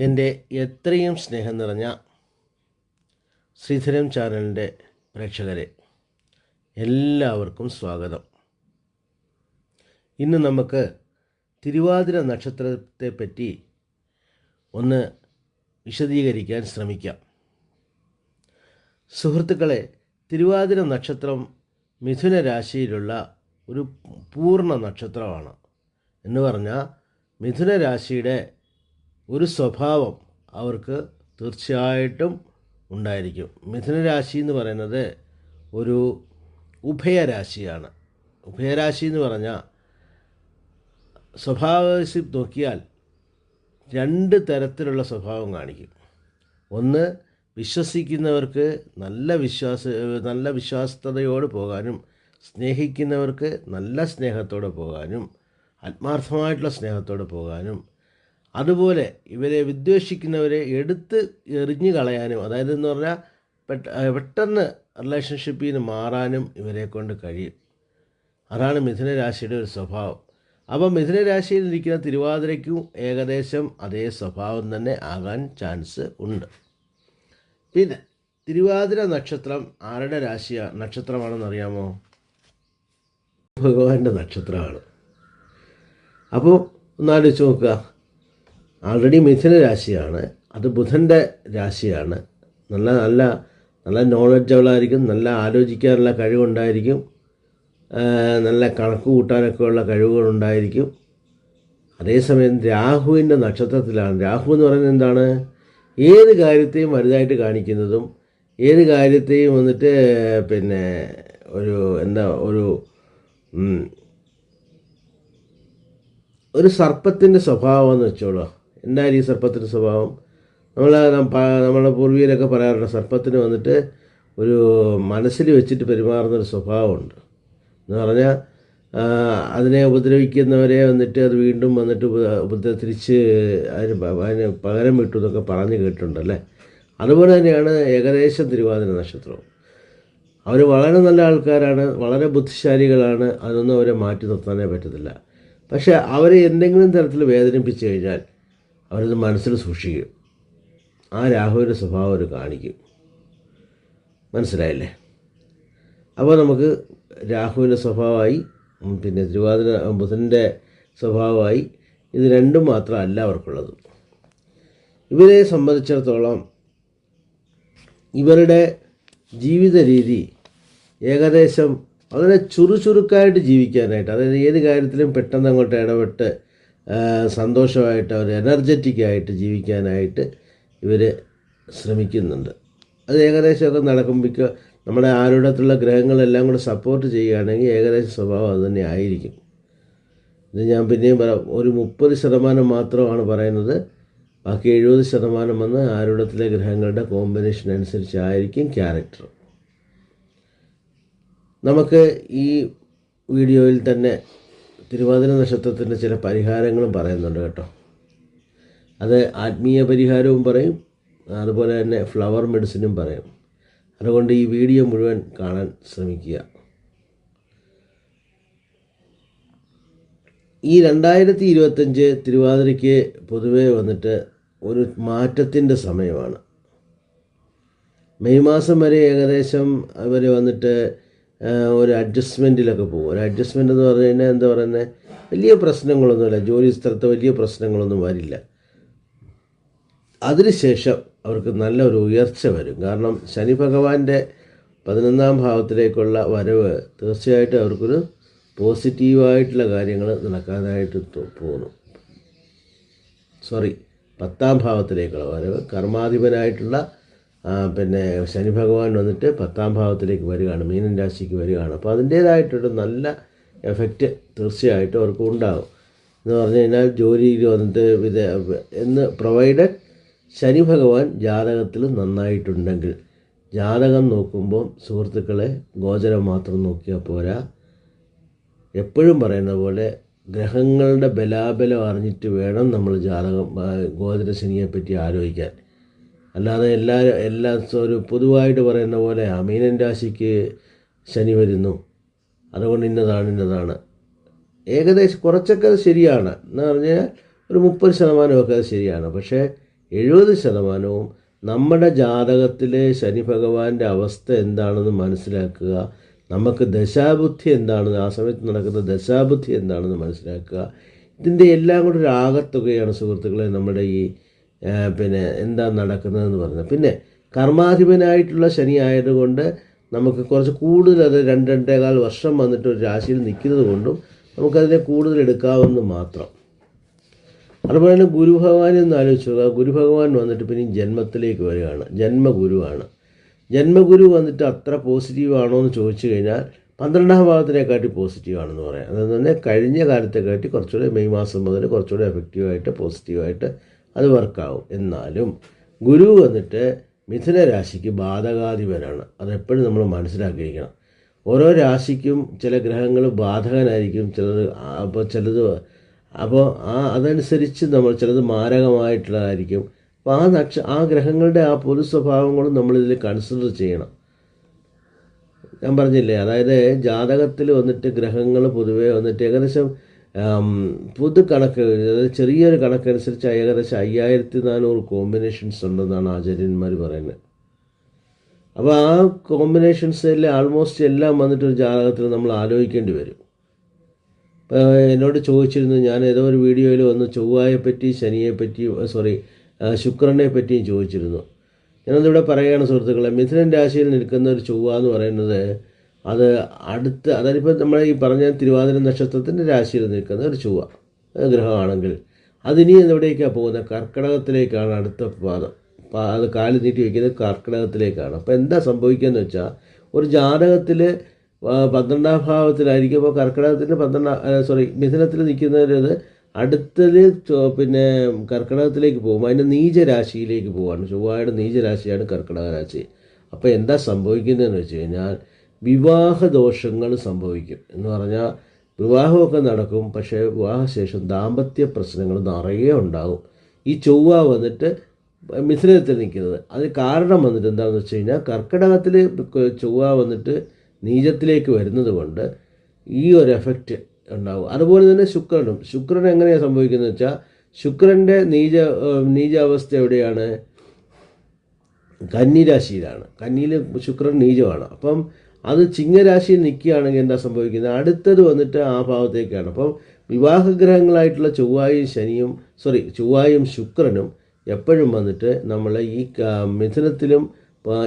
എന്റെ എത്രയും സ്നേഹം നിറഞ്ഞ ശ്രീധരം ചാനലിന്റെ പ്രേക്ഷകരെ എല്ലാവർക്കും സ്വാഗതം. ഇന്ന് നമുക്ക് തിരുവാതിര നക്ഷത്രത്തെപ്പറ്റി ഒന്ന് വിശദീകരിക്കാൻ ശ്രമിക്കാം. സുഹൃത്തുക്കളെ തിരുവാതിര നക്ഷത്രം മിഥുന രാശിയിലുള്ള ഒരു പൂർണ നക്ഷത്രമാണ്. എന്ന് പറഞ്ഞാൽ മിഥുന രാശിയുടെ ഒരു സ്വഭാവം അവർക്ക് തീർച്ചയായിട്ടും ഉണ്ടായിരിക്കും. മിഥുനരാശി എന്ന് പറയുന്നത് ഒരു ഉഭയരാശിയാണ്. ഉഭയരാശി എന്ന് പറഞ്ഞാൽ സ്വഭാവ നോക്കിയാൽ രണ്ട് തരത്തിലുള്ള സ്വഭാവം കാണിക്കും. ഒന്ന് വിശ്വസിക്കുന്നവർക്ക് നല്ല വിശ്വാസ നല്ല വിശ്വാസതയോട് പോകാനും സ്നേഹിക്കുന്നവർക്ക് നല്ല സ്നേഹത്തോടെ പോകാനും ആത്മാർത്ഥമായിട്ടുള്ള സ്നേഹത്തോടെ പോകാനും അതുപോലെ ഇവരെ വിദ്വേഷിക്കുന്നവരെ എടുത്ത് എറിഞ്ഞു കളയാനും അതായത് എന്ന് പറഞ്ഞാൽ പെട്ട പെട്ടെന്ന് റിലേഷൻഷിപ്പിൽ നിന്ന് മാറാനും ഇവരെ കൊണ്ട് കഴിയും. അതാണ് മിഥുനരാശിയുടെ ഒരു സ്വഭാവം. അപ്പോൾ മിഥുനരാശിയിൽ ഇരിക്കുന്ന തിരുവാതിരയ്ക്കും ഏകദേശം അതേ സ്വഭാവം തന്നെ ആകാൻ ചാൻസ് ഉണ്ട്. പിന്നെ തിരുവാതിര നക്ഷത്രം ആരുടെ രാശിയാ? നക്ഷത്രമാണെന്ന് അറിയാമോ? ഭഗവാന്റെ നക്ഷത്രമാണ്. അപ്പോൾ ഒന്നാലോചിച്ച് നോക്കുക. ആൾറെഡി മിഥുന രാശിയാണ്. അത് ബുധന്റെ രാശിയാണ്. നല്ല നല്ല നല്ല നോളജുകളായിരിക്കും നല്ല ആലോചിക്കാനുള്ള കഴിവുണ്ടായിരിക്കും. നല്ല കണക്ക് കൂട്ടാനൊക്കെ ഉള്ള കഴിവുകളുണ്ടായിരിക്കും. അതേസമയം രാഹുവിന്റെ നക്ഷത്രത്തിലാണ്. രാഹു എന്ന് പറയുന്നത് എന്താണ്? ഏത് കാര്യത്തെയും വലുതായിട്ട് കാണിക്കുന്നതും ഏത് കാര്യത്തെയും വന്നിട്ട് പിന്നെ ഒരു എന്താ ഒരു ഒരു സർപ്പത്തിന്റെ സ്വഭാവം എന്ന് വെച്ചോളൂ. എന്തായാലും ഈ സർപ്പത്തിന്റെ സ്വഭാവം. നമ്മൾ നമ്മളെ പൂർവികരൊക്കെ പറയാറുണ്ട് സർപ്പത്തിന് വന്നിട്ട് ഒരു മനസ്സിൽ വെച്ചിട്ട് പെരുമാറുന്നൊരു സ്വഭാവമുണ്ട്. എന്ന് പറഞ്ഞാൽ അതിനെ ഉപദ്രവിക്കുന്നവരെ വന്നിട്ട് അത് വീണ്ടും വന്നിട്ട് ഉപ- ഉപദ്ര തിരിച്ച് അതിന് അതിന് പകരം വിട്ടു എന്നൊക്കെ പറഞ്ഞ് കേട്ടിട്ടുണ്ടല്ലേ? അതുപോലെ തന്നെയാണ് ഏകദേശം തിരുവാതിര നക്ഷത്രവും. അവർ വളരെ നല്ല ആൾക്കാരാണ് വളരെ ബുദ്ധിശാലികളാണ് അതൊന്നും അവരെ മാറ്റി നിർത്താനേ പറ്റത്തില്ല. പക്ഷേ അവരെ എന്തെങ്കിലും തരത്തിൽ വേദനിപ്പിച്ചു കഴിഞ്ഞാൽ അവരത് മനസ്സിൽ സൂക്ഷിക്കും. ആ രാഹുവിന്റെ സ്വഭാവം അവർ കാണിക്കും. മനസ്സിലായില്ലേ? അപ്പോൾ നമുക്ക് രാഹുവിന്റെ സ്വഭാവമായി പിന്നെ തിരുവാതിര ബുധന്റെ സ്വഭാവമായി ഇത് രണ്ടും മാത്രമല്ല അവർക്കുള്ളത്. ഇവരെ സംബന്ധിച്ചിടത്തോളം ഇവരുടെ ജീവിത രീതി ഏകദേശം വളരെ ചുറുചുറുക്കായിട്ട് ജീവിക്കാനായിട്ട് അതായത് ഏത് കാര്യത്തിലും പെട്ടെന്ന് അങ്ങോട്ട് ഇടപെട്ട് സന്തോഷമായിട്ട് അവർ എനർജറ്റിക് ആയിട്ട് ജീവിക്കാനായിട്ട് ഇവർ ശ്രമിക്കുന്നുണ്ട്. അത് ഏകദേശമൊക്കെ നടക്കുമ്പോൾ നമ്മുടെ ആരുടത്തുള്ള ഗ്രഹങ്ങളെല്ലാം കൂടെ സപ്പോർട്ട് ചെയ്യുകയാണെങ്കിൽ ഏകദേശം സ്വഭാവം അത് തന്നെ ആയിരിക്കും. ഇത് ഞാൻ പിന്നെയും പറ ഒരു മുപ്പത് ശതമാനം മാത്രമാണ് പറയുന്നത്. ബാക്കി എഴുപത് ശതമാനം വന്ന് ആരുടത്തിലെ ഗ്രഹങ്ങളുടെ കോമ്പിനേഷൻ അനുസരിച്ചായിരിക്കും ക്യാരക്ടർ നമുക്ക് ഈ വീഡിയോയിൽ തന്നെ തിരുവാതിര നക്ഷത്രത്തിന്റെ ചില പരിഹാരങ്ങളും പറയുന്നുണ്ട് കേട്ടോ. അത് ആത്മീയ പരിഹാരവും പറയും അതുപോലെ തന്നെ ഫ്ലവർ മെഡിസിനും പറയും. അതുകൊണ്ട് ഈ വീഡിയോ മുഴുവൻ കാണാൻ ശ്രമിക്കുക. ഈ രണ്ടായിരത്തി ഇരുപത്തഞ്ച് തിരുവാതിരയ്ക്ക് പൊതുവേ വന്നിട്ട് ഒരു മാറ്റത്തിന്റെ സമയമാണ്. മെയ് മാസം വരെ ഏകദേശം അവർ വന്നിട്ട് ഒരു അഡ്ജസ്റ്റ്മെന്റിലൊക്കെ പോകും. ഒരു അഡ്ജസ്റ്റ്മെന്റ് എന്ന് പറഞ്ഞു കഴിഞ്ഞാൽ എന്താ പറയുന്നത് വലിയ പ്രശ്നങ്ങളൊന്നുമില്ല. ജോലി സ്ഥലത്ത് വലിയ പ്രശ്നങ്ങളൊന്നും വരില്ല. അതിനുശേഷം അവർക്ക് നല്ല ഒരു ഉയർച്ച വരും. കാരണം ശനി ഭഗവാന്റെ പതിനൊന്നാം ഭാവത്തിലേക്കുള്ള വരവ് തീർച്ചയായിട്ടും അവർക്കൊരു പോസിറ്റീവായിട്ടുള്ള കാര്യങ്ങൾ നടക്കാനായിട്ട് പോകുന്നു സോറി പത്താം ഭാവത്തിലേക്കുള്ള വരവ് കർമാധിപനായിട്ടുള്ള പിന്നെ ശനി ഭഗവാൻ വന്നിട്ട് പത്താം ഭാവത്തിലേക്ക് വരികയാണ് മീനൻ രാശിക്ക് വരികയാണ്. അപ്പോൾ അതിന്റേതായിട്ടൊരു നല്ല എഫക്റ്റ് തീർച്ചയായിട്ടും അവർക്ക് ഉണ്ടാകും എന്ന് പറഞ്ഞു കഴിഞ്ഞാൽ ജോലിയിൽ വന്നിട്ട് വിദേ എന്ന് പ്രൊവൈഡഡ് ശനി ഭഗവാൻ ജാതകത്തിൽ നന്നായിട്ടുണ്ടെങ്കിൽ ജാതകം നോക്കുമ്പോൾ സുഹൃത്തുക്കളെ ഗോചരം മാത്രം നോക്കിയാൽ പോരാ. എപ്പോഴും പറയുന്ന പോലെ ഗ്രഹങ്ങളുടെ ബലാബലം അറിഞ്ഞിട്ട് വേണം നമ്മൾ ജാതകം ഗോചര ശനിയെപ്പറ്റി പറ്റി ആലോചിക്കാൻ. അല്ലാതെ എല്ലാ എല്ലാ ഒരു പൊതുവായിട്ട് പറയുന്ന പോലെ അമീനൻ രാശിക്ക് ശനി വരുന്നു. അതുകൊണ്ട് ഇന്നതാണ് ഇന്നതാണ്. ഏകദേശം കുറച്ചൊക്കെ അത് ശരിയാണ്. എന്ന് പറഞ്ഞാൽ ഒരു മുപ്പത് ശതമാനമൊക്കെ അത് ശരിയാണ്. പക്ഷേ എഴുപത് ശതമാനവും നമ്മുടെ ജാതകത്തിലെ ശനി ഭഗവാന്റെ അവസ്ഥ എന്താണെന്ന് മനസ്സിലാക്കുക നമുക്ക് ദശാബുദ്ധി എന്താണെന്ന് ആ സമയത്ത് നടക്കുന്ന ദശാബുദ്ധി എന്താണെന്ന് മനസ്സിലാക്കുക ഇതിന്റെ എല്ലാം കൂടെ ഒരു ആകത്തുകയാണ് സുഹൃത്തുക്കളെ നമ്മുടെ ഈ പിന്നെ എന്താ നടക്കുന്നതെന്ന് പറഞ്ഞത് പിന്നെ കർമാധിപനായിട്ടുള്ള ശനി ആയതുകൊണ്ട് നമുക്ക് കുറച്ച് കൂടുതൽ അത് രണ്ട് രണ്ടേകാൽ വർഷം വന്നിട്ട് ഒരു രാശിയിൽ നിൽക്കുന്നത് കൊണ്ടും നമുക്കതിനെ കൂടുതൽ എടുക്കാമെന്ന് മാത്രം. അതുപോലെ തന്നെ ഗുരുഭഗവാൻ എന്ന് ആലോചിച്ച് നോക്കുക ഗുരുഭഗവാൻ വന്നിട്ട് പിന്നെ ജന്മത്തിലേക്ക് വരികയാണ്. ജന്മഗുരുവാണ്. ജന്മഗുരു വന്നിട്ട് അത്ര പോസിറ്റീവ് ആണോ എന്ന് ചോദിച്ചു കഴിഞ്ഞാൽ പന്ത്രണ്ടാം ഭാഗത്തിനെക്കാട്ടി പോസിറ്റീവ് ആണെന്ന് പറയാം. അതെന്ന് പറഞ്ഞാൽ കഴിഞ്ഞ കാലത്തെക്കാട്ടി കുറച്ചുകൂടെ മെയ് മാസം മുതൽ കുറച്ചുകൂടെ എഫക്റ്റീവായിട്ട് പോസിറ്റീവായിട്ട് അത് വർക്കാവും. എന്നാലും ഗുരു വന്നിട്ട് മിഥുന രാശിക്ക് ബാധകാധിപനാണ് അതെപ്പോഴും നമ്മൾ മനസ്സിലാക്കിയിരിക്കണം. ഓരോ രാശിക്കും ചില ഗ്രഹങ്ങൾ ബാധകനായിരിക്കും. ചിലത് അപ്പോൾ ചിലത് അപ്പോൾ ആ അതനുസരിച്ച് നമ്മൾ ചിലത് മാരകമായിട്ടുള്ളതായിരിക്കും. അപ്പോൾ ആ നക്ഷ ആ ഗ്രഹങ്ങളുടെ ആ പൊതു സ്വഭാവങ്ങളും നമ്മളിതിൽ കൺസിഡർ ചെയ്യണം. ഞാൻ പറഞ്ഞില്ലേ? അതായത് ജാതകത്തിൽ വന്നിട്ട് ഗ്രഹങ്ങൾ പൊതുവേ വന്നിട്ട് ഏകദേശം പൊതു കണക്ക് അതായത് ചെറിയൊരു കണക്കനുസരിച്ച് ഏകദേശം അയ്യായിരത്തി നാനൂറ് കോമ്പിനേഷൻസ് ഉണ്ടെന്നാണ് ആചാര്യന്മാർ പറയുന്നത്. അപ്പോൾ ആ കോമ്പിനേഷൻസിലെ ആൾമോസ്റ്റ് എല്ലാം വന്നിട്ട് ഒരു ജാതകത്തിൽ നമ്മൾ ആലോചിക്കേണ്ടി വരും. ഇപ്പോൾ എന്നോട് ചോദിച്ചിരുന്നു ഞാൻ ഏതോ ഒരു വീഡിയോയിൽ വന്ന് ചൊവ്വായെപ്പറ്റി പറ്റി ശനിയെ പറ്റി സോറി ശുക്രനെ പറ്റിയും ചോദിച്ചിരുന്നു. ഞാനതിവിടെ പറയുകയാണ് സുഹൃത്തുക്കളെ മിഥുനൻ രാശിയിൽ നിൽക്കുന്ന ഒരു ചൊവ്വ എന്ന് പറയുന്നത് അത് അടുത്ത് അതായത് ഇപ്പോൾ നമ്മൾ ഈ പറഞ്ഞ തിരുവാതിര നക്ഷത്രത്തിന്റെ രാശിയിൽ നിൽക്കുന്ന ഒരു ചൊവ്വ ഗ്രഹമാണെങ്കിൽ അതിനി എവിടേക്കാണ് പോകുന്നത് കർക്കിടകത്തിലേക്കാണ് അടുത്ത പാദം. അത് കാൽ നീട്ടി വയ്ക്കുന്നത് കർക്കിടകത്തിലേക്കാണ്. അപ്പോൾ എന്താ സംഭവിക്കുകയെന്ന് വെച്ചാൽ ഒരു ജാതകത്തിൽ പന്ത്രണ്ടാം ഭാവത്തിലായിരിക്കും അപ്പോൾ കർക്കിടകത്തിന്റെ പന്ത്രണ്ടാം സോറി മിഥുനത്തിൽ നിൽക്കുന്നവരത് അടുത്തത് പിന്നെ കർക്കിടകത്തിലേക്ക് പോകും. അതിന്റെ നീചരാശിയിലേക്ക് പോവാണ്. ചൊവ്വായുടെ നീചരാശിയാണ് കർക്കിടക രാശി. അപ്പോൾ എന്താ സംഭവിക്കുന്നതെന്ന് വെച്ച് കഴിഞ്ഞാൽ വിവാഹ ദോഷങ്ങൾ സംഭവിക്കും. എന്ന് പറഞ്ഞാൽ വിവാഹമൊക്കെ നടക്കും പക്ഷേ വിവാഹശേഷം ദാമ്പത്യ പ്രശ്നങ്ങൾ നിറയെ ഉണ്ടാകും. ഈ ചൊവ്വ വന്നിട്ട് മിഥുനത്തിൽ നിൽക്കുന്നത്. അത് കാരണം വന്നിട്ട് എന്താണെന്ന് വെച്ച് കഴിഞ്ഞാൽ കർക്കിടകത്തിൽ ചൊവ്വ വന്നിട്ട് നീചത്തിലേക്ക് വരുന്നത് കൊണ്ട് ഈ ഒരു എഫക്റ്റ് ഉണ്ടാകും. അതുപോലെ തന്നെ ശുക്രനും. ശുക്രൻ എങ്ങനെയാണ് സംഭവിക്കുന്നത് വെച്ചാൽ ശുക്രന്റെ നീച നീചാവസ്ഥ എവിടെയാണ്? കന്നിരാശിയിലാണ്. കന്നിയിൽ ശുക്രൻ നീചമാണ്. അപ്പം അത് ചിങ്ങരാശിയിൽ നിൽക്കുകയാണെങ്കിൽ എന്താ സംഭവിക്കുന്നത്? അടുത്തത് വന്നിട്ട് ആ ഭാവത്തേക്കാണ്. അപ്പം വിവാഹഗ്രഹങ്ങളായിട്ടുള്ള ചൊവ്വായും ശനിയും സോറി ചൊവ്വായും ശുക്രനും എപ്പോഴും വന്നിട്ട് നമ്മൾ ഈ മിഥുനത്തിലും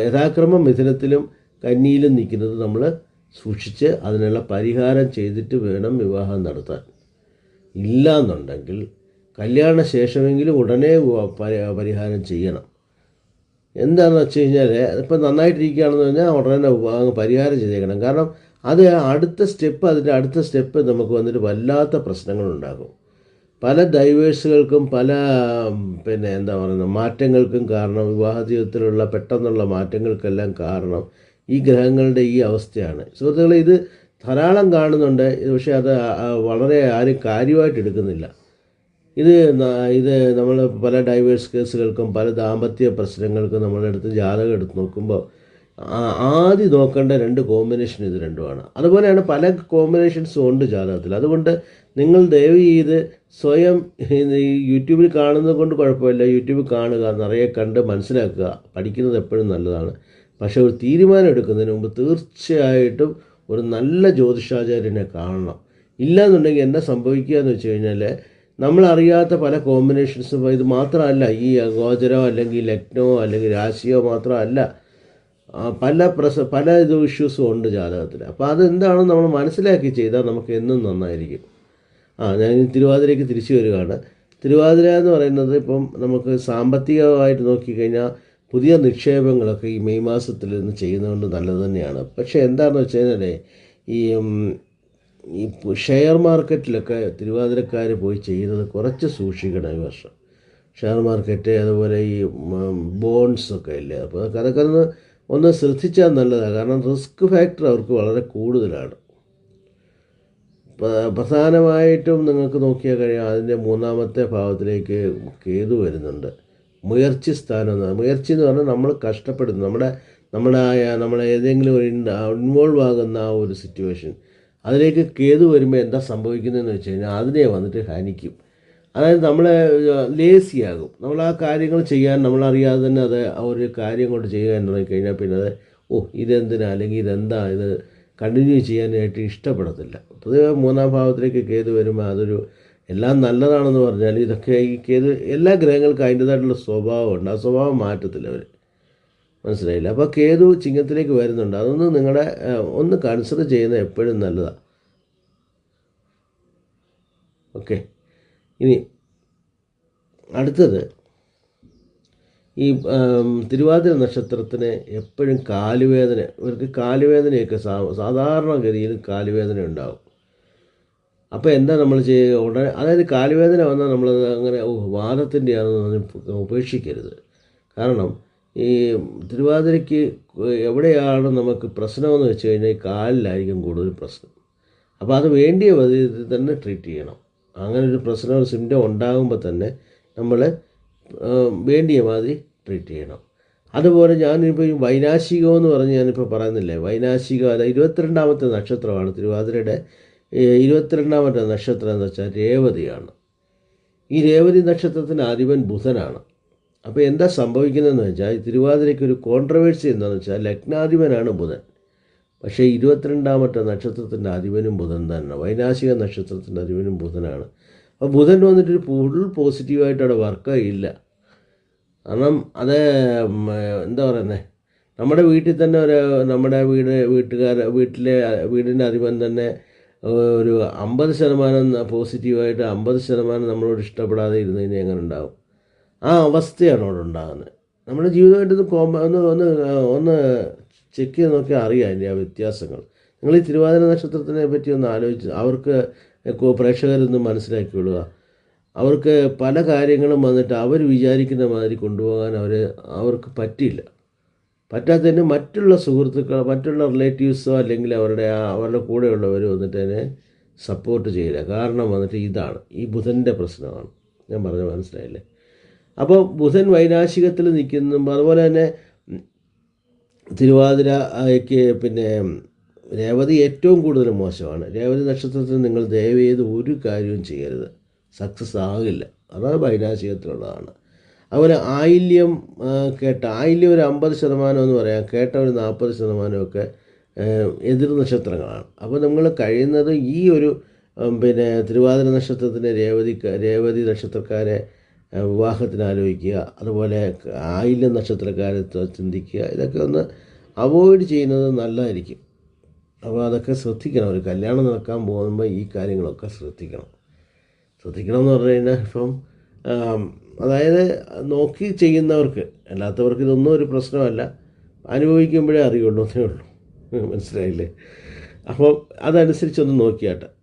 യഥാക്രമം മിഥുനത്തിലും കന്നിയിലും നിൽക്കുന്നത് നമ്മൾ സൂക്ഷിച്ച് അതിനുള്ള പരിഹാരം ചെയ്തിട്ട് വേണം വിവാഹം നടത്താൻ. ഇല്ല എന്നുണ്ടെങ്കിൽ കല്യാണ ശേഷമെങ്കിലും ഉടനെ പരിഹാരം ചെയ്യണം. എന്താണെന്ന് വെച്ച് കഴിഞ്ഞാൽ ഇപ്പം നന്നായിട്ടിരിക്കുകയാണെന്ന് പറഞ്ഞാൽ ഉടനെ അങ്ങ് പരിഹാരം ചെയ്തേക്കണം. കാരണം അത് അടുത്ത സ്റ്റെപ്പ് അതിന്റെ അടുത്ത സ്റ്റെപ്പ് നമുക്ക് വന്നിട്ട് വല്ലാത്ത പ്രശ്നങ്ങളുണ്ടാകും. പല ഡൈവേഴ്സുകൾക്കും പല പിന്നെ എന്താ പറയുന്നത് മാറ്റങ്ങൾക്കും കാരണം വിവാഹ ജീവിതത്തിലുള്ള പെട്ടെന്നുള്ള മാറ്റങ്ങൾക്കെല്ലാം കാരണം ഈ ഗ്രഹങ്ങളുടെ ഈ അവസ്ഥയാണ്. സുഹൃത്തുക്കളെ ഇത് ധാരാളം കാണുന്നുണ്ട്. പക്ഷേ അത് വളരെ ആരും കാര്യമായിട്ട് എടുക്കുന്നില്ല. ഇത് ഇത് നമ്മൾ പല ഡൈവേഴ്സ് കേസുകൾക്കും പല ദാമ്പത്യ പ്രശ്നങ്ങൾക്കും നമ്മുടെ അടുത്ത് ജാതകം എടുത്ത് നോക്കുമ്പോൾ ആദ്യം നോക്കേണ്ട രണ്ട് കോമ്പിനേഷൻ ഇത് രണ്ടുമാണ്. അതുപോലെയാണ് പല കോമ്പിനേഷൻസും ഉണ്ട് ജാതകത്തിൽ അതുകൊണ്ട് നിങ്ങൾ ദയവ് ചെയ്ത് സ്വയം യൂട്യൂബിൽ കാണുന്നത് കൊണ്ട് കുഴപ്പമില്ല. യൂട്യൂബിൽ കാണുക നിറയെ കണ്ട് മനസ്സിലാക്കുക. പഠിക്കുന്നത് എപ്പോഴും നല്ലതാണ്. പക്ഷേ ഒരു തീരുമാനം എടുക്കുന്നതിന് മുമ്പ് തീർച്ചയായിട്ടും ഒരു നല്ല ജ്യോതിഷാചാര്യനെ കാണണം. ഇല്ലാന്നുണ്ടെങ്കിൽ എന്താ സംഭവിക്കുക എന്ന് വെച്ച് കഴിഞ്ഞാൽ നമ്മളറിയാത്ത പല കോമ്പിനേഷൻസും ഇത് മാത്രമല്ല ഈ ഗോചരോ അല്ലെങ്കിൽ ലഗ്നോ അല്ലെങ്കിൽ രാശിയോ മാത്രമല്ല പല പ്രസ പല ഇത് ഇഷ്യൂസും ഉണ്ട് ജാതകത്തിൽ അപ്പോൾ അതെന്താണെന്ന് നമ്മൾ മനസ്സിലാക്കി ചെയ്താൽ നമുക്ക് എന്നും നന്നായിരിക്കും. ആ ഞാൻ തിരുവാതിരയ്ക്ക് തിരിച്ചു വരികയാണ്. തിരുവാതിര എന്ന് പറയുന്നത് ഇപ്പം നമുക്ക് സാമ്പത്തികമായിട്ട് നോക്കിക്കഴിഞ്ഞാൽ പുതിയ നിക്ഷേപങ്ങളൊക്കെ ഈ മെയ് മാസത്തിൽ നിന്ന് ചെയ്യുന്നതുകൊണ്ട് നല്ലത് തന്നെയാണ്. പക്ഷേ എന്താണെന്ന് വെച്ച് കഴിഞ്ഞാൽ ഈ ഈ ഷെയർ മാർക്കറ്റിലൊക്കെ തിരുവാതിരക്കാർ പോയി ചെയ്യുന്നത് കുറച്ച് സൂക്ഷിക്കണം ഈ വർഷം. ഷെയർ മാർക്കറ്റ് അതുപോലെ ഈ ബോൺസ് ഒക്കെ ഇല്ലേ? അപ്പോൾ അതൊക്കെ ഒന്ന് ഒന്ന് ശ്രദ്ധിച്ചാൽ നല്ലതാണ് കാരണം റിസ്ക് ഫാക്ടർ അവർക്ക് വളരെ കൂടുതലാണ്. പ്രധാനമായിട്ടും നിങ്ങൾക്ക് നോക്കിയാൽ കഴിയാം അതിന്റെ മൂന്നാമത്തെ ഭാവത്തിലേക്ക് കേതു വരുന്നുണ്ട്. മുയർച്ചി സ്ഥാനം എന്ന് മുയർച്ചി എന്ന് പറഞ്ഞാൽ നമ്മൾ കഷ്ടപ്പെടുന്നു. നമ്മുടെ നമ്മുടെ നമ്മളെ ഏതെങ്കിലും ഒരു ഇൻവോൾവ് ആകുന്ന ആ ഒരു സിറ്റുവേഷൻ. അതിലേക്ക് കേതു വരുമ്പോൾ എന്താ സംഭവിക്കുന്നതെന്ന് വെച്ച് കഴിഞ്ഞാൽ അതിനെ വന്നിട്ട് ഹനിക്കും. അതായത് നമ്മൾ ലേസിയാകും. നമ്മൾ ആ കാര്യങ്ങൾ ചെയ്യാൻ നമ്മളറിയാതെ തന്നെ അത് ആ ഒരു കാര്യം കൊണ്ട് ചെയ്യാൻ തുടങ്ങിക്കഴിഞ്ഞാൽ പിന്നെ അത് ഓ ഇതെന്തിനാ? അല്ലെങ്കിൽ ഇതെന്താ? ഇത് കണ്ടിന്യൂ ചെയ്യാനായിട്ട് ഇഷ്ടപ്പെടത്തില്ല. പൊതുവെ മൂന്നാം ഭാവത്തിലേക്ക് കേതു വരുമ്പോൾ അതൊരു എല്ലാം നല്ലതാണെന്ന് പറഞ്ഞാൽ ഇതൊക്കെ ഈ കേതു എല്ലാ ഗ്രഹങ്ങൾക്കും അതിന്റേതായിട്ടുള്ള സ്വഭാവമുണ്ട്. ആ സ്വഭാവം മാറ്റത്തില്ല അവർ മനസ്സിലായില്ല. അപ്പോൾ കേതു ചിങ്ങത്തിലേക്ക് വരുന്നുണ്ട്. അതൊന്ന് നിങ്ങളുടെ ഒന്ന് കൺസിഡർ ചെയ്യുന്ന എപ്പോഴും നല്ലതാണ് ഓക്കെ ഇനി അടുത്തത് ഈ തിരുവാതിര നക്ഷത്രത്തിന് എപ്പോഴും കാലുവേദന ഇവർക്ക് കാലുവേദനയൊക്കെ സാ സാധാരണഗതിയിൽ കാലുവേദന ഉണ്ടാകും അപ്പോൾ എന്താ നമ്മൾ ചെയ്യുക? ഉടനെ അതായത് കാലുവേദന വന്നാൽ നമ്മൾ അങ്ങനെ വാദത്തിന്റെ ആണെന്ന് പറഞ്ഞ് ഉപേക്ഷിക്കരുത്. കാരണം ഈ തിരുവാതിരയ്ക്ക് എവിടെയാണ് നമുക്ക് പ്രശ്നമെന്ന് വെച്ച് കഴിഞ്ഞാൽ കാലിലായിരിക്കും കൂടുതൽ പ്രശ്നം. അപ്പോൾ അത് വേണ്ടിയ വിധത്തിൽ തന്നെ ട്രീറ്റ് ചെയ്യണം. അങ്ങനെ ഒരു പ്രശ്നം ഒരു സിംറ്റം ഉണ്ടാകുമ്പോൾ തന്നെ നമ്മൾ വേണ്ടിയ മാതിരി ട്രീറ്റ് ചെയ്യണം. അതുപോലെ ഞാനിപ്പോൾ ഈ വൈനാശികം എന്ന് പറഞ്ഞ് ഞാനിപ്പോൾ പറയുന്നില്ലേ? വൈനാശികം അല്ല ഇരുപത്തിരണ്ടാമത്തെ നക്ഷത്രമാണ്. തിരുവാതിരയുടെ ഇരുപത്തിരണ്ടാമത്തെ നക്ഷത്രം എന്ന് വെച്ചാൽ രേവതിയാണ്. ഈ രേവതി നക്ഷത്രത്തിന് അധിപൻ ബുധനാണ്. അപ്പോൾ എന്താ സംഭവിക്കുന്നതെന്ന് വെച്ചാൽ തിരുവാതിരയ്ക്ക് ഒരു കോൺട്രവേഴ്സി എന്താണെന്ന് വെച്ചാൽ ലഗ്നാധിപനാണ് ബുധൻ. പക്ഷേ ഇരുപത്തിരണ്ടാമത്തെ നക്ഷത്രത്തിന്റെ അധിപനും ബുധൻ തന്നെ വൈനാശിക നക്ഷത്രത്തിന്റെ അധിപനും ബുധനാണ്. അപ്പോൾ ബുധൻ വന്നിട്ടൊരു ഫുൾ പോസിറ്റീവായിട്ട് അവിടെ വർക്ക് ഇല്ല കാരണം അത് എന്താ പറയുന്നത് നമ്മുടെ വീട്ടിൽ തന്നെ ഒരു നമ്മുടെ വീട് വീട്ടുകാർ വീട്ടിലെ വീടിന്റെ അധിപൻ തന്നെ ഒരു അമ്പത് ശതമാനം പോസിറ്റീവായിട്ട് അമ്പത് ശതമാനം നമ്മളോട് ഇഷ്ടപ്പെടാതെ ഇരുന്നതിന് എങ്ങനെ ഉണ്ടാവും? ആ അവസ്ഥയാണ് അവിടെ ഉണ്ടാകുന്നത്. നമ്മുടെ ജീവിതമായിട്ട് ഒന്ന് കോമ്പ ഒന്ന് ഒന്ന് ഒന്ന് ചെക്ക് ചെയ്ത് നോക്കിയാൽ അറിയാം അതിന്റെ ആ വ്യത്യാസങ്ങൾ. നിങ്ങൾ ഈ തിരുവാതിര നക്ഷത്രത്തിനെ പറ്റി ഒന്ന് ആലോചിച്ച് അവർക്ക് പ്രേക്ഷകരൊന്ന് മനസ്സിലാക്കി മനസ്സിലാക്കിക്കൊള്ളുക. അവർക്ക് പല കാര്യങ്ങളും വന്നിട്ട് അവർ വിചാരിക്കുന്ന മാതിരി കൊണ്ടുപോകാൻ അവർ അവർക്ക് പറ്റില്ല പറ്റാത്തതിന് മറ്റുള്ള സുഹൃത്തുക്കൾ മറ്റുള്ള റിലേറ്റീവ്സോ അല്ലെങ്കിൽ അവരുടെ ആ അവരുടെ കൂടെയുള്ളവർ വന്നിട്ട് അതിനെ സപ്പോർട്ട് ചെയ്യില്ല. കാരണം വന്നിട്ട് ഇതാണ് ഈ ബുധന്റെ പ്രശ്നമാണ്. ഞാൻ പറഞ്ഞ മനസ്സിലായില്ലേ? അപ്പോൾ ബുധൻ വൈനാശികത്തിൽ നിൽക്കുന്നു അതുപോലെ തന്നെ തിരുവാതിരയ്ക്ക് പിന്നെ രേവതി ഏറ്റവും കൂടുതൽ മോശമാണ്. രേവതി നക്ഷത്രത്തിൽ നിങ്ങൾ ദയവ് ചെയ്ത് ഒരു കാര്യവും ചെയ്യരുത്. സക്സസ് ആകില്ല. അതാണ് വൈനാശികത്തിലുള്ളതാണ്. അതുപോലെ ആയില്യം കേട്ട ആയില്യം ഒരു അമ്പത് ശതമാനം എന്ന് പറയാം. കേട്ട ഒരു നാൽപ്പത് ശതമാനമൊക്കെ എതിർ നക്ഷത്രങ്ങളാണ്. അപ്പോൾ നമ്മൾ കഴിയുന്നത് ഈ ഒരു പിന്നെ തിരുവാതിര നക്ഷത്രത്തിന്റെ രേവതി രേവതി നക്ഷത്രക്കാരെ വിവാഹത്തിന് ആലോചിക്കുക. അതുപോലെ ആയില്യ നക്ഷത്രക്കാരെ ചിന്തിക്കുക. ഇതൊക്കെ ഒന്ന് അവോയ്ഡ് ചെയ്യുന്നത് നല്ലതായിരിക്കും. അപ്പോൾ അതൊക്കെ ശ്രദ്ധിക്കണം. ഒരു കല്യാണം നടക്കാൻ പോകുമ്പോൾ ഈ കാര്യങ്ങളൊക്കെ ശ്രദ്ധിക്കണം. ശ്രദ്ധിക്കണം എന്ന് പറഞ്ഞു കഴിഞ്ഞാൽ ഇപ്പം അതായത് നോക്കി ചെയ്യുന്നവർക്ക് അല്ലാത്തവർക്ക് ഇതൊന്നും ഒരു പ്രശ്നമല്ല. അനുഭവിക്കുമ്പോഴേ അറിയുള്ളൂ എന്നേ ഉള്ളൂ. മനസ്സിലായില്ലേ? അപ്പം അതനുസരിച്ചൊന്ന് നോക്കിയാട്ടെ.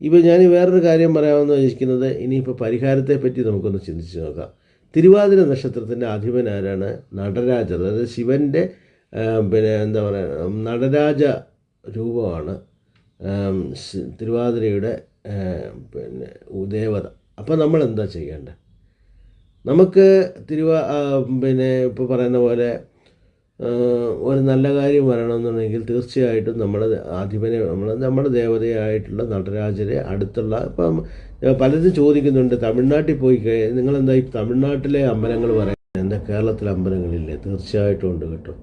ഇപ്പോൾ ഞാൻ വേറൊരു കാര്യം പറയാമെന്ന് വിചാരിക്കുന്നത് ഇനിയിപ്പോൾ പരിഹാരത്തെപ്പറ്റി നമുക്കൊന്ന് ചിന്തിച്ച് നോക്കാം. തിരുവാതിര നക്ഷത്രത്തിന്റെ അധിപൻ ആരാണ്? നടരാജർ അതായത് ശിവന്റെ പിന്നെ എന്താ പറയുക നടരാജ രൂപമാണ് തിരുവാതിരയുടെ പിന്നെ ദേവത അപ്പോൾ നമ്മൾ എന്താ ചെയ്യേണ്ടത് നമുക്ക് തിരുവാ പിന്നെ ഇപ്പോൾ പറയുന്ന പോലെ ഒരു നല്ല കാര്യം വരണമെന്നുണ്ടെങ്കിൽ തീർച്ചയായിട്ടും നമ്മുടെ അധിപനെ നമ്മൾ നമ്മുടെ ദേവതയായിട്ടുള്ള നടരാജരെ അടുത്തുള്ള ഇപ്പം പലരും ചോദിക്കുന്നുണ്ട് തമിഴ്നാട്ടിൽ പോയി നിങ്ങളെന്താ ഈ തമിഴ്നാട്ടിലെ അമ്പലങ്ങൾ പറയുന്നത്? എന്താ കേരളത്തിലെ അമ്പലങ്ങളില്ലേ? തീർച്ചയായിട്ടും ഉണ്ട് കേട്ടോ.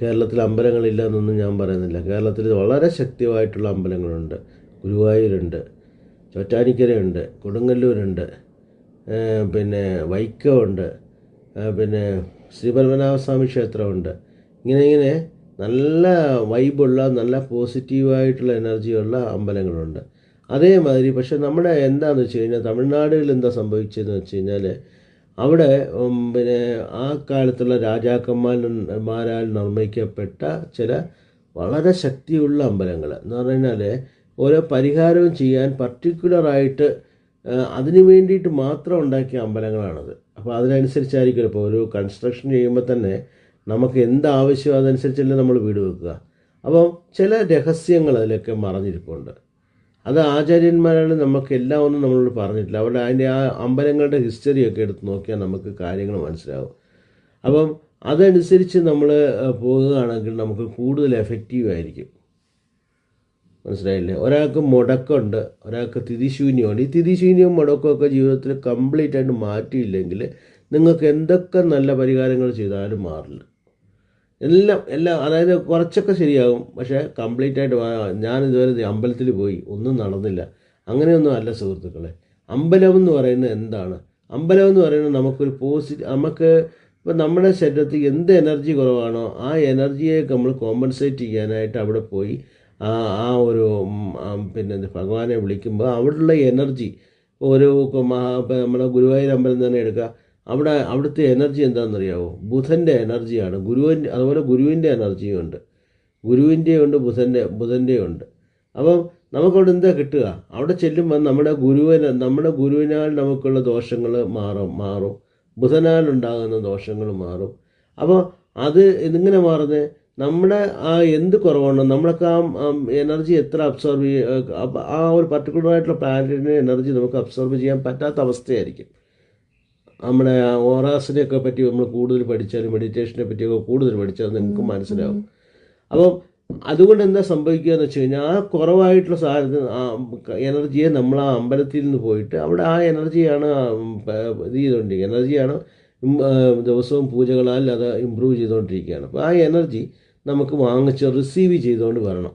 കേരളത്തിൽ അമ്പലങ്ങളില്ല എന്നൊന്നും ഞാൻ പറയുന്നില്ല. കേരളത്തിൽ വളരെ ശക്തിയായിട്ടുള്ള അമ്പലങ്ങളുണ്ട്. ഗുരുവായൂരുണ്ട് ചോറ്റാനിക്കരയുണ്ട് കൊടുങ്ങല്ലൂരുണ്ട് പിന്നെ വൈക്കമുണ്ട് പിന്നെ ശ്രീപത്മനാഭസ്വാമി ക്ഷേത്രമുണ്ട്. ഇങ്ങനെ ഇങ്ങനെ നല്ല വൈബുള്ള നല്ല പോസിറ്റീവായിട്ടുള്ള എനർജിയുള്ള അമ്പലങ്ങളുണ്ട്. അതേമാതിരി പക്ഷെ നമ്മുടെ എന്താണെന്ന് വെച്ച് കഴിഞ്ഞാൽ തമിഴ്നാടുകളിൽ എന്താ സംഭവിച്ചതെന്ന് വെച്ച് കഴിഞ്ഞാൽ അവിടെ പിന്നെ ആ കാലത്തുള്ള രാജാക്കന്മാരാൽ നിർമ്മിക്കപ്പെട്ട ചില വളരെ ശക്തിയുള്ള അമ്പലങ്ങൾ എന്ന് പറഞ്ഞാൽ ഓരോ പരിഹാരവും ചെയ്യാൻ പർട്ടിക്കുലറായിട്ട് അതിനു വേണ്ടിയിട്ട് മാത്രം ഉണ്ടാക്കിയ അമ്പലങ്ങളാണത്. അപ്പോൾ അതിനനുസരിച്ചായിരിക്കും ഇപ്പോൾ ഒരു കൺസ്ട്രക്ഷൻ ചെയ്യുമ്പോൾ തന്നെ നമുക്ക് എന്താവശ്യമോ അതനുസരിച്ചല്ലേ നമ്മൾ വീട് വെക്കുക. അപ്പം ചില രഹസ്യങ്ങൾ അതിലൊക്കെ മറഞ്ഞിരിപ്പുണ്ട്. അത് ആചാര്യന്മാരാണ് നമുക്ക് എല്ലാം ഒന്നും നമ്മളോട് പറഞ്ഞിട്ടില്ല. അവരുടെ അതിന്റെ ആ അമ്പലങ്ങളുടെ ഹിസ്റ്ററിയൊക്കെ എടുത്ത് നോക്കിയാൽ നമുക്ക് കാര്യങ്ങൾ മനസ്സിലാവും. അപ്പം അതനുസരിച്ച് നമ്മൾ പോകുകയാണെങ്കിൽ നമുക്ക് കൂടുതൽ എഫക്റ്റീവ് ആയിരിക്കും. മനസ്സിലായില്ലേ? ഒരാൾക്ക് മുടക്കമുണ്ട് ഒരാൾക്ക് തിരിശൂന്യമുണ്ട് ഈ തിരിശൂന്യവും മുടക്കമൊക്കെ ജീവിതത്തിൽ കംപ്ലീറ്റ് ആയിട്ട് മാറ്റിയില്ലെങ്കിൽ നിങ്ങൾക്ക് എന്തൊക്കെ നല്ല പരിഹാരങ്ങൾ ചെയ്താലും മാറില്ല. എല്ലാം എല്ലാം അതായത് കുറച്ചൊക്കെ ശരിയാകും. പക്ഷേ കംപ്ലീറ്റ് ആയിട്ട് ഞാൻ ഇതുവരെ അമ്പലത്തിൽ പോയി ഒന്നും നടന്നില്ല. അങ്ങനെയൊന്നും അല്ല സുഹൃത്തുക്കളെ. അമ്പലം എന്ന് പറയുന്നത് എന്താണ്? അമ്പലം എന്ന് പറയുന്നത് നമുക്കൊരു പോസിറ്റീവ് നമുക്ക് ഇപ്പം നമ്മുടെ ശരീരത്തിൽ എന്ത് എനർജി കുറവാണോ ആ എനർജിയെ നമ്മൾ കോമ്പൻസേറ്റ് ചെയ്യാനായിട്ട് അവിടെ പോയി ആ ആ ഒരു പിന്നെ ഭഗവാനെ വിളിക്കുമ്പോൾ അവിടെയുള്ള എനർജി ഒരു മഹാ നമ്മുടെ ഗുരുവായൂർ അമ്പലം തന്നെ എടുക്കുക അവിടെ അവിടുത്തെ എനർജി എന്താണെന്നറിയാവോ? ബുധന്റെ എനർജിയാണ് ഗുരുവിന്റെ അതുപോലെ ഗുരുവിന്റെ എനർജിയും ഉണ്ട്. ഗുരുവിന്റെ ഉണ്ട് ബുധന്റെ ബുധന്റെ ഉണ്ട്. അപ്പം നമുക്കവിടെ എന്താ കിട്ടുക? അവിടെ ചെല്ലുമ്പോൾ നമ്മുടെ ഗുരുവിന് നമ്മുടെ ഗുരുവിനാൽ നമുക്കുള്ള ദോഷങ്ങൾ മാറും മാറും. ബുധനാൽ ഉണ്ടാകുന്ന ദോഷങ്ങൾ മാറും. അപ്പോൾ അത് ഇതിങ്ങനെ മാറുന്നത് നമ്മുടെ ആ എന്ത് കുറവാണോ നമ്മളൊക്കെ ആ എനർജി എത്ര അബ്സോർബ് ചെയ്യുക ആ ഒരു പർട്ടിക്കുലർ ആയിട്ടുള്ള പ്ലാനറ്റിന്റെ എനർജി നമുക്ക് അബ്സോർബ് ചെയ്യാൻ പറ്റാത്ത അവസ്ഥയായിരിക്കും. നമ്മുടെ ഓറാസിനെയൊക്കെ പറ്റി നമ്മൾ കൂടുതൽ പഠിച്ചാലും മെഡിറ്റേഷനെ പറ്റിയൊക്കെ കൂടുതൽ പഠിച്ചാൽ നിങ്ങൾക്ക് മനസ്സിലാവും. അപ്പം അതുകൊണ്ട് എന്താ സംഭവിക്കുക എന്ന് വെച്ച് കഴിഞ്ഞാൽ ആ കുറവായിട്ടുള്ള സാധനത്തിന് ആ എനർജിയെ നമ്മൾ ആ അമ്പലത്തിൽ നിന്ന് പോയിട്ട് അവിടെ ആ എനർജിയാണ് ഇത് ചെയ്തുകൊണ്ടിരിക്കുക. എനർജിയാണ് ദിവസവും പൂജകളാൽ അത് ഇമ്പ്രൂവ് ചെയ്തുകൊണ്ടിരിക്കുകയാണ്. അപ്പോൾ ആ എനർജി നമുക്ക് വാങ്ങിച്ച് റിസീവ് ചെയ്തുകൊണ്ട് വരണം.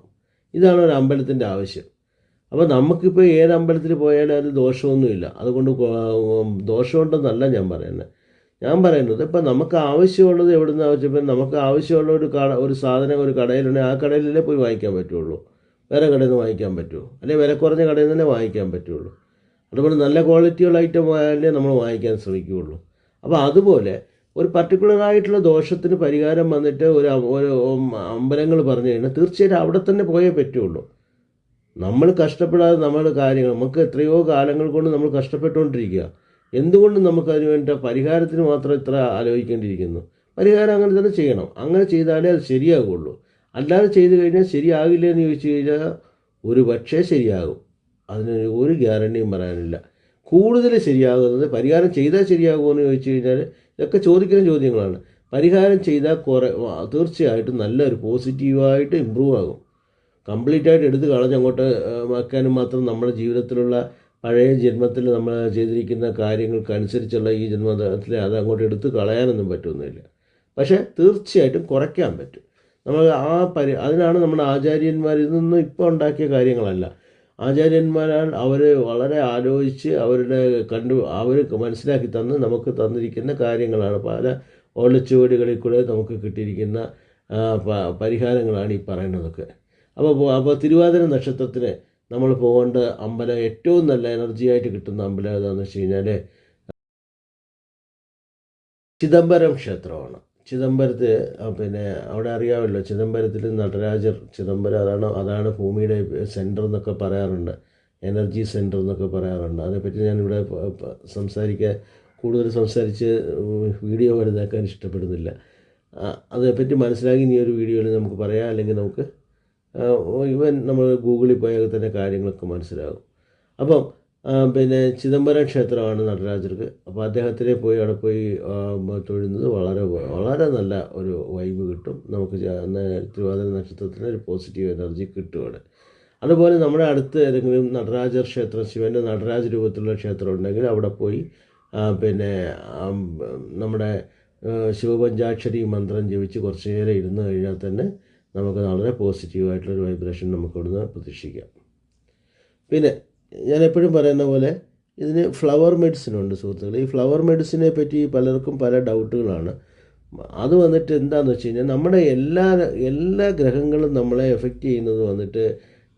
ഇതാണ് ഒരു അമ്പലത്തിന്റെ ആവശ്യം. അപ്പോൾ നമുക്കിപ്പോൾ ഏത് അമ്പലത്തിൽ പോയാലും അത് ദോഷമൊന്നുമില്ല. അതുകൊണ്ട് ദോഷമുണ്ടെന്നല്ല ഞാൻ പറയുന്നത് ഞാൻ പറയുന്നത് ഇപ്പം നമുക്ക് ആവശ്യമുള്ളത് എവിടെ നിന്ന് ആവശ്യപ്പോൾ നമുക്ക് ആവശ്യമുള്ള ഒരു കട ഒരു സാധനം ഒരു കടയിലുണ്ടെങ്കിൽ ആ കടയിലല്ലേ പോയി വാങ്ങിക്കാൻ പറ്റുള്ളൂ. വേറെ കടയിൽ നിന്ന് വാങ്ങിക്കാൻ പറ്റുമോ അല്ലെങ്കിൽ വില കുറഞ്ഞ കടയിൽ നിന്ന് തന്നെ വാങ്ങിക്കാൻ പറ്റുള്ളൂ. അതുപോലെ നല്ല ക്വാളിറ്റിയുള്ള ഐറ്റം ആയാലേ നമ്മൾ വാങ്ങിക്കാൻ ശ്രമിക്കുകയുള്ളൂ. അപ്പോൾ അതുപോലെ ഒരു പർട്ടിക്കുലർ ആയിട്ടുള്ള ദോഷത്തിന് പരിഹാരം വന്നിട്ട് ഒരു ഒരു അമ്പലങ്ങൾ പറഞ്ഞു കഴിഞ്ഞാൽ തീർച്ചയായിട്ടും അവിടെ തന്നെ പോയേ പറ്റുള്ളൂ. നമ്മൾ കഷ്ടപ്പെടാതെ നമ്മുടെ കാര്യങ്ങൾ നമുക്ക് എത്രയോ കാലങ്ങൾ കൊണ്ട് നമ്മൾ കഷ്ടപ്പെട്ടുകൊണ്ടിരിക്കുക. എന്തുകൊണ്ട് നമുക്ക് അതിന് വേണ്ട പരിഹാരത്തിന് മാത്രം ഇത്ര ആലോചിക്കേണ്ടിയിരിക്കുന്നു. പരിഹാരം അങ്ങനെ തന്നെ ചെയ്യണം. അങ്ങനെ ചെയ്താലേ അത് ശരിയാകുള്ളൂ. അല്ലാതെ ചെയ്തു കഴിഞ്ഞാൽ ശരിയാകില്ല എന്ന് ചോദിച്ചു കഴിഞ്ഞാൽ ഒരു പക്ഷേ ശരിയാകും. അതിന് ഒരു ഗ്യാരണ്ടിയും പറയാനില്ല. കൂടുതൽ ശരിയാകുന്നത് പരിഹാരം ചെയ്താൽ ശരിയാകുമെന്ന് ചോദിച്ചു കഴിഞ്ഞാൽ ഇതൊക്കെ ചോദിക്കുന്ന ചോദ്യങ്ങളാണ്. പരിഹാരം ചെയ്താൽ കുറേ തീർച്ചയായിട്ടും നല്ലൊരു പോസിറ്റീവായിട്ട് ഇമ്പ്രൂവ് ആകും. കംപ്ലീറ്റ് ആയിട്ട് എടുത്ത് കളഞ്ഞ് അങ്ങോട്ട് ഏഹ്, വെക്കാനും മാത്രം നമ്മുടെ ജീവിതത്തിലുള്ള പഴയ ജന്മത്തിൽ നമ്മൾ ചെയ്തിരിക്കുന്ന കാര്യങ്ങൾക്കനുസരിച്ചുള്ള ഈ ജന്മത്തിൽ അത് അങ്ങോട്ട് എടുത്ത് കളയാനൊന്നും പറ്റുന്നില്ല പക്ഷേ തീർച്ചയായിട്ടും കുറയ്ക്കാൻ പറ്റും. നമ്മൾ ആ പരി അതിനാണ് നമ്മുടെ ആചാര്യന്മാർ ഇതൊന്നും ഇപ്പോൾ ഉണ്ടാക്കിയ കാര്യങ്ങളല്ല. ആചാര്യന്മാരാൽ അവർ വളരെ ആലോചിച്ച് അവരുടെ കണ്ടു അവർ മനസ്സിലാക്കി തന്ന് നമുക്ക് തന്നിരിക്കുന്ന കാര്യങ്ങളാണ്. പല ഓലച്ചുവടികളിൽ കൂടെ നമുക്ക് കിട്ടിയിരിക്കുന്ന പരിഹാരങ്ങളാണ് ഈ പറയുന്നതൊക്കെ. അപ്പോൾ അപ്പോൾ തിരുവാതിര നക്ഷത്രത്തിന് നമ്മൾ പോകേണ്ട അമ്പലം ഏറ്റവും നല്ല എനർജി ആയിട്ട് കിട്ടുന്ന അമ്പലം ഏതാണെന്ന് വെച്ച് കഴിഞ്ഞാൽ ചിദംബരം ക്ഷേത്രമാണ്. ചിദംബരത്ത് പിന്നെ അവിടെ അറിയാമല്ലോ ചിദംബരത്തിൽ നടരാജർ ചിദംബരം അതാണ് അതാണ് ഭൂമിയുടെ സെന്റർ എന്നൊക്കെ പറയാറുണ്ട്. എനർജി സെന്റർ എന്നൊക്കെ പറയാറുണ്ട്. അതിനെപ്പറ്റി ഞാനിവിടെ സംസാരിക്കാൻ കൂടുതൽ സംസാരിച്ച് വീഡിയോ വലുതാക്കാൻ ഇഷ്ടപ്പെടുന്നില്ല. അതേപ്പറ്റി മനസ്സിലാക്കി ഇനി ഒരു വീഡിയോയിൽ നമുക്ക് പറയാം. അല്ലെങ്കിൽ നമുക്ക് ഇവൻ നമ്മൾ ഗൂഗിളിൽ പോയാൽ തന്നെ കാര്യങ്ങളൊക്കെ മനസ്സിലാകും. അപ്പം പിന്നെ ചിദംബരം ക്ഷേത്രമാണ് നടരാജർക്ക്. അപ്പോൾ അദ്ദേഹത്തിനെ പോയി അവിടെ പോയി തൊഴുന്നത് വളരെ വളരെ നല്ല ഒരു വൈബ് കിട്ടും. നമുക്ക് തിരുവാതിര നക്ഷത്രത്തിന് ഒരു പോസിറ്റീവ് എനർജി കിട്ടുകയാണ് അതുപോലെ നമ്മുടെ അടുത്ത് ഏതെങ്കിലും നടരാജർ ക്ഷേത്രം ശിവന്റെ നടരാജ രൂപത്തിലുള്ള ക്ഷേത്രം ഉണ്ടെങ്കിൽ അവിടെ പോയി പിന്നെ നമ്മുടെ ശിവപഞ്ചാക്ഷരി മന്ത്രം ജപിച്ച് കുറച്ച് നേരം ഇരുന്ന് കഴിഞ്ഞാൽ തന്നെ നമുക്ക് വളരെ പോസിറ്റീവായിട്ടുള്ളൊരു വൈബ്രേഷൻ നമുക്ക് ഇവിടുന്ന് പ്രതീക്ഷിക്കാം. പിന്നെ ഞാൻ എപ്പോഴും പറയുന്ന പോലെ ഇതിന് ഫ്ലവർ മെഡിസിൻ ഉണ്ട് സുഹൃത്തുക്കൾ ഈ ഫ്ലവർ മെഡിസിനെ പറ്റി പലർക്കും പല ഡൗട്ടുകളാണ്. അത് വന്നിട്ട് എന്താണെന്ന് വെച്ച് കഴിഞ്ഞാൽ നമ്മുടെ എല്ലാ എല്ലാ ഗ്രഹങ്ങളും നമ്മളെ എഫക്റ്റ് ചെയ്യുന്നത് വന്നിട്ട്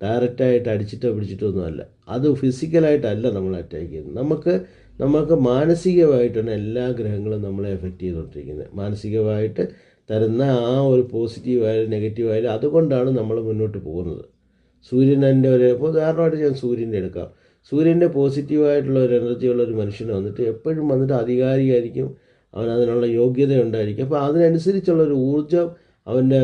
ഡയറക്റ്റായിട്ട് അടിച്ചിട്ടോ പിടിച്ചിട്ടോ ഒന്നുമല്ല അത് ഫിസിക്കലായിട്ടല്ല നമ്മളെ അറ്റാക്ക് ചെയ്യുന്നത്. നമുക്ക് നമുക്ക് മാനസികമായിട്ടാണ് എല്ലാ ഗ്രഹങ്ങളും നമ്മളെ എഫക്റ്റ് ചെയ്തുകൊണ്ടിരിക്കുന്നത്. മാനസികമായിട്ട് തരുന്ന ആ ഒരു പോസിറ്റീവായാലും നെഗറ്റീവായാലും അതുകൊണ്ടാണ് നമ്മൾ മുന്നോട്ട് പോകുന്നത്. സൂര്യന്റെ ഒരു ഉദാഹരണമായിട്ട് ഞാൻ സൂര്യന്റെ എടുക്കാം. സൂര്യന്റെ പോസിറ്റീവായിട്ടുള്ള ഒരു എനർജിയുള്ള ഒരു മനുഷ്യന് വന്നിട്ട് എപ്പോഴും വന്നിട്ട് അധികാരിയായിരിക്കും. അവൻ അതിനുള്ള യോഗ്യത ഉണ്ടായിരിക്കും. അപ്പോൾ അതിനനുസരിച്ചുള്ള ഒരു ഊർജം അവന്റെ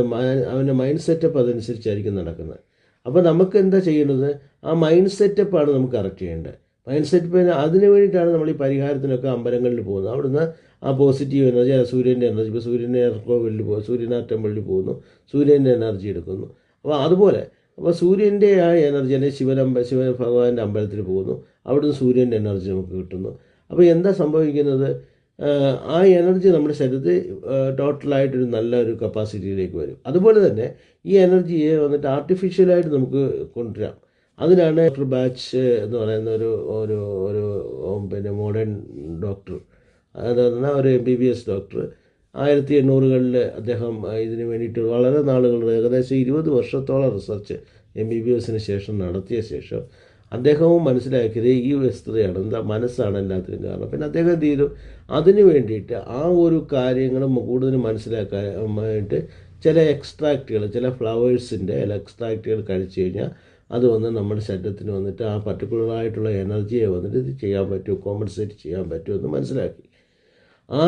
അവന്റെ മൈൻഡ് സെറ്റപ്പ് അതനുസരിച്ചായിരിക്കും നടക്കുന്നത്. അപ്പോൾ നമുക്ക് എന്താ ചെയ്യേണ്ടത് ആ മൈൻഡ് സെറ്റപ്പാണ് നമുക്ക് കറക്റ്റ് ചെയ്യേണ്ടത്. മൈൻഡ് സെറ്റപ്പ് അതിന് വേണ്ടിയിട്ടാണ് നമ്മൾ ഈ പരിഹാരത്തിനൊക്കെ അമ്പലങ്ങളിൽ പോകുന്നത്. അവിടുന്ന് ആ പോസിറ്റീവ് എനർജി സൂര്യന്റെ എനർജി ഇപ്പോൾ സൂര്യന്റെ വെള്ളി പോകും സൂര്യനാർ ടെമ്പിളിൽ പോകുന്നു. സൂര്യന്റെ എനർജി എടുക്കുന്നു. അപ്പോൾ അതുപോലെ അപ്പോൾ സൂര്യന്റെ ആ എനർജി അല്ലെങ്കിൽ ശിവനമ്പ ശിവ ഭഗവാന്റെ അമ്പലത്തിൽ പോകുന്നു. അവിടുന്ന് സൂര്യന്റെ എനർജി നമുക്ക് കിട്ടുന്നു. അപ്പോൾ എന്താ സംഭവിക്കുന്നത്? ആ, എനർജി നമ്മുടെ ശരീരത്തിൽ ടോട്ടലായിട്ടൊരു നല്ലൊരു കപ്പാസിറ്റിയിലേക്ക് വരും. അതുപോലെ തന്നെ ഈ എനർജിയെ വന്നിട്ട് ആർട്ടിഫിഷ്യലായിട്ട് നമുക്ക് കൊണ്ടുവരാം. അതിനാണ് ഡോക്ടർ ബാച്ച് എന്ന് പറയുന്ന ഒരു ഒരു ഒരു പിന്നെ മോഡേൺ ഡോക്ടർ അതെന്ന് പറഞ്ഞാൽ ഒരു M B B S doctor ആയിരത്തി എണ്ണൂറുകളിൽ അദ്ദേഹം ഇതിനു വേണ്ടിയിട്ട് വളരെ നാളുകൾ ഏകദേശം ഇരുപത് വർഷത്തോളം റിസർച്ച് എം ബി ബി എസിന് ശേഷം നടത്തിയ ശേഷം അദ്ദേഹവും മനസ്സിലാക്കിയത് ഈ വസ്തുതയാണ് എന്താ മനസ്സാണ് എല്ലാത്തിനും കാരണം. പിന്നെ അദ്ദേഹം എന്ത് ചെയ്തു? അതിന് വേണ്ടിയിട്ട് ആ ഒരു കാര്യങ്ങളും കൂടുതൽ മനസ്സിലാക്കാനായിട്ട് ചില എക്സ്ട്രാക്റ്റുകൾ ചില ഫ്ലവേഴ്സിന്റെ ചില എക്സ്ട്രാക്റ്റുകൾ കഴിച്ചു കഴിഞ്ഞാൽ അത് വന്ന് നമ്മുടെ ശരീരത്തിന് വന്നിട്ട് ആ പർട്ടിക്കുലറായിട്ടുള്ള എനർജിയെ വന്നിട്ട് ഇത് ചെയ്യാൻ പറ്റുമോ കോമ്പൻസേറ്റ് ചെയ്യാൻ പറ്റുമെന്ന് മനസ്സിലാക്കി. ആ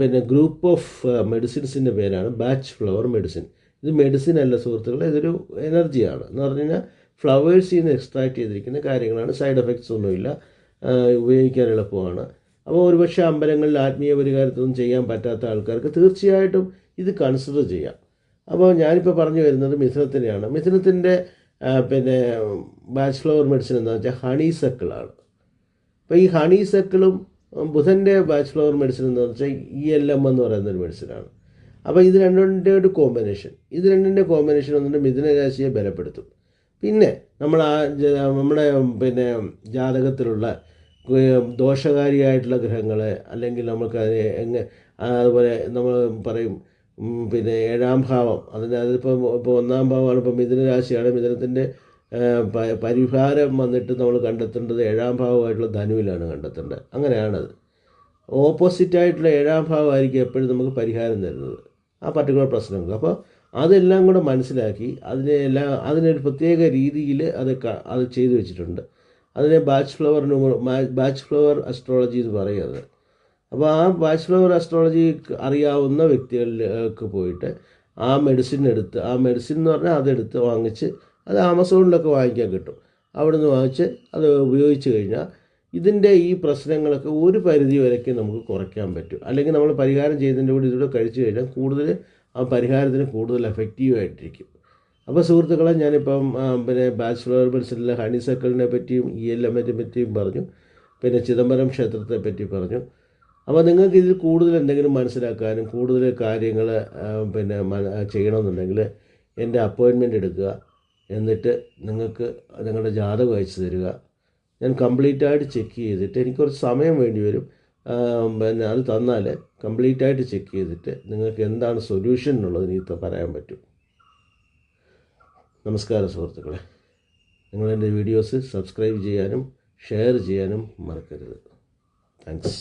പിന്നെ ഗ്രൂപ്പ് ഓഫ് മെഡിസിൻസിന്റെ പേരാണ് ബാച്ച് ഫ്ലവർ മെഡിസിൻ ഇത് മെഡിസിൻ അല്ല സുഹൃത്തുക്കളെ ഇതൊരു എനർജിയാണ് എന്ന് പറഞ്ഞു കഴിഞ്ഞാൽ ഫ്ലവേഴ്സിൽ നിന്ന് എക്സ്ട്രാക്ട് ചെയ്തിരിക്കുന്ന കാര്യങ്ങളാണ്. സൈഡ് എഫക്ട്സ് ഒന്നുമില്ല. ഉപയോഗിക്കാൻ എളുപ്പമാണ്. അപ്പോൾ ഒരുപക്ഷെ അമ്പലങ്ങളിൽ ആത്മീയ പരിഹാരത്തൊന്നും ചെയ്യാൻ പറ്റാത്ത ആൾക്കാർക്ക് തീർച്ചയായിട്ടും ഇത് കൺസിഡർ ചെയ്യാം. അപ്പോൾ ഞാനിപ്പോൾ പറഞ്ഞു വരുന്നത് മിഥുനത്തിനെയാണ്. മിഥുനത്തിന്റെ പിന്നെ ബാച്ച് ഫ്ലവർ മെഡിസിൻ എന്താണെന്ന് വെച്ചാൽ ഹണി സക്കിളാണ് അപ്പോൾ ഈ ഹണി സക്കിളും ബുധന്റെ ബാച്ചിലർ മെഡിസിൻ എന്ന് വെച്ചാൽ ഇ എൽ എം എന്ന് പറയുന്ന ഒരു മെഡിസിനാണ്. അപ്പോൾ ഇത് രണ്ടിന്റെ ഒരു കോമ്പിനേഷൻ. ഇത് രണ്ടിന്റെ കോമ്പിനേഷൻ വന്നിട്ട് മിഥുനരാശിയെ ബലപ്പെടുത്തും. പിന്നെ നമ്മൾ ആ നമ്മുടെ പിന്നെ ജാതകത്തിലുള്ള ദോഷകാരിയായിട്ടുള്ള ഗ്രഹങ്ങളെ അല്ലെങ്കിൽ നമുക്കതിനെ എങ്ങനെ അതുപോലെ നമ്മൾ പറയും പിന്നെ ഏഴാം ഭാവം. അതിന് അതിപ്പോൾ ഇപ്പോൾ ഒന്നാം ഭാവമാണ് ഇപ്പോൾ മിഥുനരാശിയാണ് മിഥുനത്തിന്റെ പരിഹാരം വന്നിട്ട് നമ്മൾ കണ്ടെത്തേണ്ടത് ഏഴാം ഭാവമായിട്ടുള്ള ധനുവിലാണ് കണ്ടെത്തേണ്ടത്. അങ്ങനെയാണത്. ഓപ്പോസിറ്റായിട്ടുള്ള ഏഴാം ഭാവമായിരിക്കും എപ്പോഴും നമുക്ക് പരിഹാരം തരുന്നത്. ആ പർട്ടിക്കുലർ പ്രശ്നങ്ങൾക്ക്. അപ്പോൾ അതെല്ലാം കൂടെ മനസ്സിലാക്കി അതിനെ എല്ലാം അതിനൊരു പ്രത്യേക രീതിയിൽ അത് അത് ചെയ്തു വെച്ചിട്ടുണ്ട്. അതിനെ Bach flower Bach flower astrology എന്ന് പറയുന്നത് അപ്പോൾ ആ ബാച്ച് ഫ്ലവർ അസ്ട്രോളജി അറിയാവുന്ന വ്യക്തികളിലേക്ക് പോയിട്ട് ആ മെഡിസിൻ എടുത്ത് ആ മെഡിസിൻ എന്ന് പറഞ്ഞാൽ അതെടുത്ത് വാങ്ങിച്ച് അത് ആമസോണിലൊക്കെ വാങ്ങിക്കാൻ കിട്ടും. അവിടുന്ന് വാങ്ങിച്ച് അത് ഉപയോഗിച്ച് കഴിഞ്ഞാൽ ഇതിന്റെ ഈ പ്രശ്നങ്ങളൊക്കെ ഒരു പരിധി വരയ്ക്ക് നമുക്ക് കുറയ്ക്കാൻ പറ്റും. അല്ലെങ്കിൽ നമ്മൾ പരിഹാരം ചെയ്തതിന്റെ കൂടെ ഇതിലൂടെ കഴിച്ചു കഴിഞ്ഞാൽ കൂടുതൽ ആ പരിഹാരത്തിന് കൂടുതൽ എഫക്റ്റീവായിട്ടിരിക്കും അപ്പോൾ സുഹൃത്തുക്കളെ ഞാനിപ്പം പിന്നെ ബാച്ചുലർ മെഡിസിനിലെ ഹണി സർക്കിളിനെ പറ്റിയും ഇ എൽ പറ്റിയും പറഞ്ഞു. പിന്നെ ചിദംബരം ക്ഷേത്രത്തെ പറ്റി പറഞ്ഞു. അപ്പോൾ നിങ്ങൾക്ക് ഇതിൽ കൂടുതൽ എന്തെങ്കിലും മനസ്സിലാക്കാനും കൂടുതൽ കാര്യങ്ങൾ പിന്നെ മന- ചെയ്യണമെന്നുണ്ടെങ്കിൽ എന്റെ അപ്പോയിൻമെന്റ് എടുക്കുക. എന്നിട്ട് നിങ്ങൾക്ക് നിങ്ങളുടെ ജാതകം അയച്ചു തരിക. ഞാൻ കംപ്ലീറ്റ് ആയിട്ട് ചെക്ക് ചെയ്തിട്ട് എനിക്ക് കുറച്ച് സമയം വേണ്ടി വരും. പിന്നെ അത് തന്നാൽ കംപ്ലീറ്റ് ആയിട്ട് ചെക്ക് ചെയ്തിട്ട് നിങ്ങൾക്ക് എന്താണ് സൊല്യൂഷൻ എന്നുള്ളത് എനിക്ക് പറയാൻ പറ്റും. നമസ്കാരം സുഹൃത്തുക്കളെ. നിങ്ങളെന്റെ വീഡിയോസ് സബ്സ്ക്രൈബ് ചെയ്യാനും ഷെയർ ചെയ്യാനും മറക്കരുത്. താങ്ക്സ്